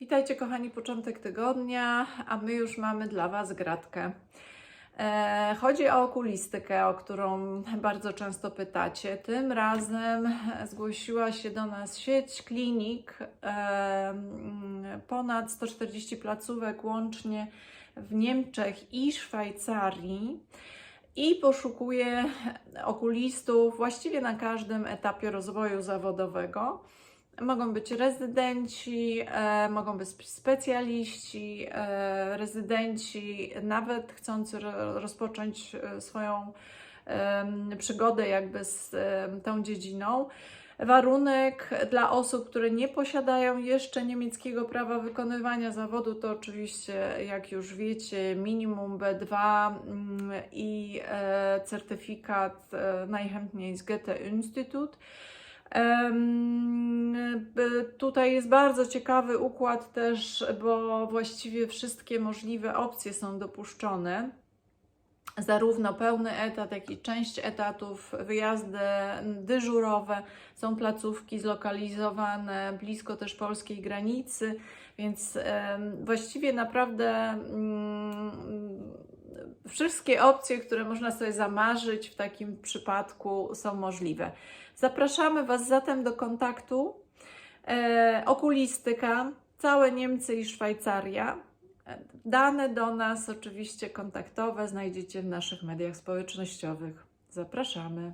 Witajcie kochani, początek tygodnia, a my już mamy dla Was gratkę. E, chodzi o okulistykę, o którą bardzo często pytacie. Tym razem zgłosiła się do nas sieć klinik, e, ponad 140 placówek łącznie w Niemczech i Szwajcarii i poszukuje okulistów właściwie na każdym etapie rozwoju zawodowego. Mogą być rezydenci, e, mogą być specjaliści, e, rezydenci, nawet chcący ro, rozpocząć e, swoją przygodę jakby z tą dziedziną. Warunek dla osób, które nie posiadają jeszcze niemieckiego prawa wykonywania zawodu, to oczywiście, jak już wiecie, minimum B2 mm, i certyfikat najchętniej z Goethe Institut. B- Tutaj jest bardzo ciekawy układ też, bo właściwie wszystkie możliwe opcje są dopuszczone. Zarówno pełny etat, jak i część etatów, wyjazdy dyżurowe, są placówki zlokalizowane blisko też polskiej granicy, więc właściwie naprawdę mm, wszystkie opcje, które można sobie zamarzyć w takim przypadku są możliwe. Zapraszamy Was zatem do kontaktu. E, okulistyka, całe Niemcy i Szwajcaria. E, Dane do nas, oczywiście kontaktowe, znajdziecie w naszych mediach społecznościowych. Zapraszamy.